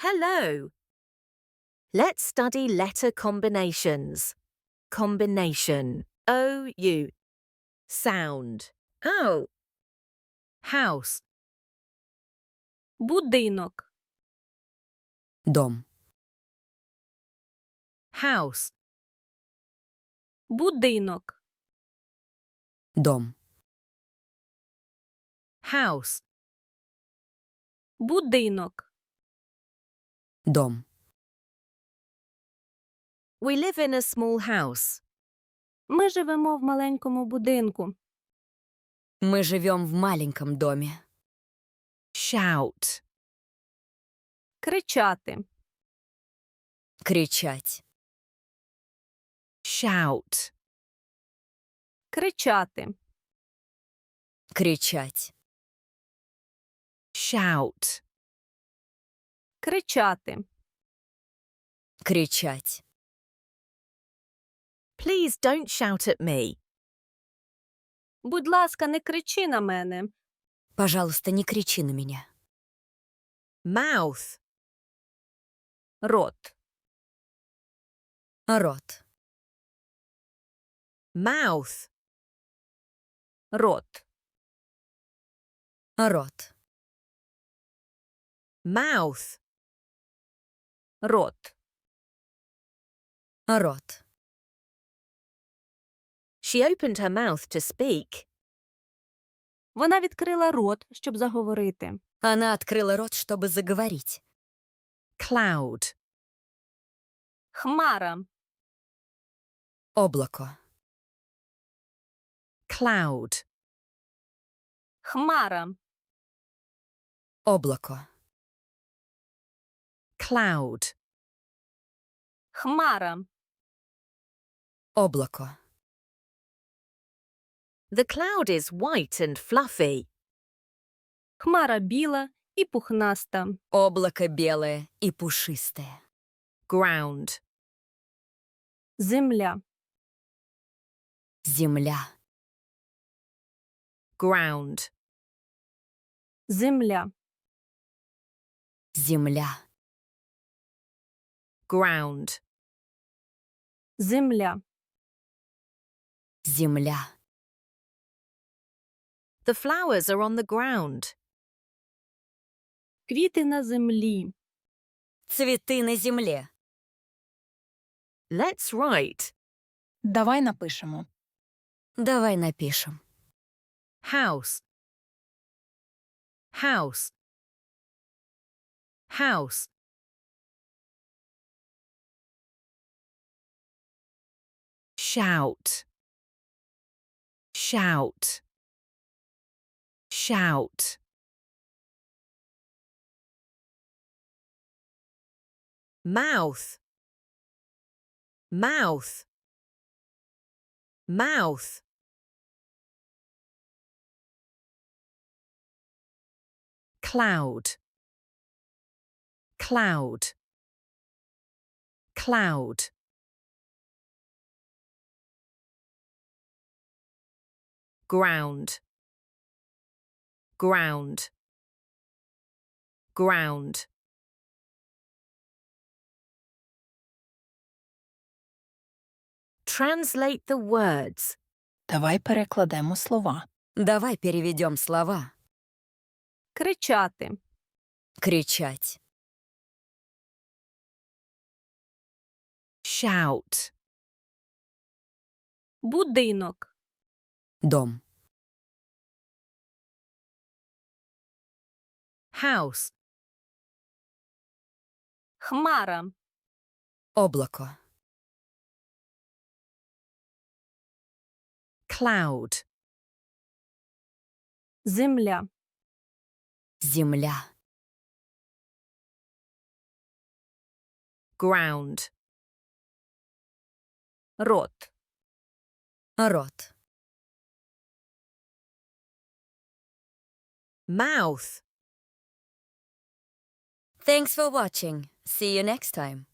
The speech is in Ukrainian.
Hello. Let's study letter combinations. Combination. O U. Sound. Oh. House. Будинок. Дом. House. Будинок. Дом. House. Будинок. Дом. We live in a small house. Ми живемо в маленькому будинку. Мы живем в маленьком доме. Shout. Кричати. Кричать. Shout. Кричати. Кричать. Shout. Кричати. Кричать. Please don't shout at me. Будь ласка, не кричи на мене. Пожалуйста, не кричи на меня. Mouth. Рот. Рот. Mouth. Рот. Рот. Mouth. Рот. Рот. She opened her mouth to speak. Вона відкрила рот, щоб заговорити. Она открыла рот, чтобы заговорить. Cloud. Хмара. Облако. Cloud. Хмара. Облако. Cloud. Хмара. Облако. The cloud is white and fluffy. Хмара біла і пухнаста. Облако белое и пушистое. Ground. Земля. Земля. Ground. Земля. Земля. Ground. Земля. Земля. The flowers are on the ground. Квіти на землі. Цветы на земле. Let's write. Давай напишемо. Давай напишем. House. House. House. Shout. Shout. Shout. Mouth. Mouth. Mouth. Cloud. Cloud. Cloud. Ground. Ground. Ground. Translate the words. Давай перекладемо слова. Давай переведем слова. Кричати. Кричать. Shout. Будинок. Дом. House. Хмара. Облако. Cloud. Земля. Земля. Ground. Рот. Рот. Mouth. Thanks for watching. See you next time.